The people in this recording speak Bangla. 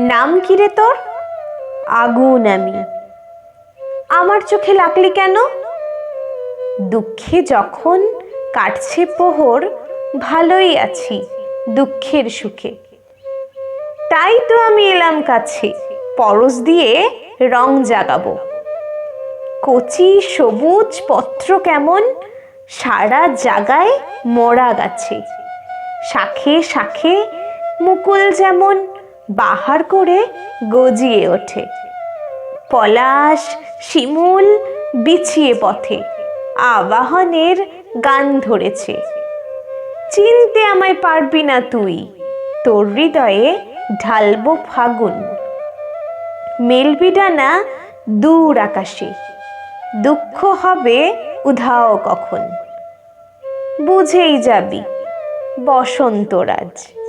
নাম কি রে তোর? আগুন আমি। আমার চোখে লাগলি কেন? দুঃখে যখন কাটছে পোহর, ভালোই আছি দুঃখের সুখে। তাই তো আমি এলাম কাছে, পরশ দিয়ে রং জাগাবো। কচি সবুজ পত্র কেমন, সারা জাগায় মরা গাছে। শাখে শাখে মুকুল যেমন বাহার করে গজিয়ে ওঠে। পলাশ, শিমুল বিছিয়ে পথে, আবাহনের গান ধরেছে। চিনতে আমায় পারবি না তুই, তোর হৃদয়ে ঢালবো ফাগুন। মেলবি ডানা দূর আকাশে, দুঃখ হবে উধাও কখন। বুঝেই যাবি, বসন্তরাজ।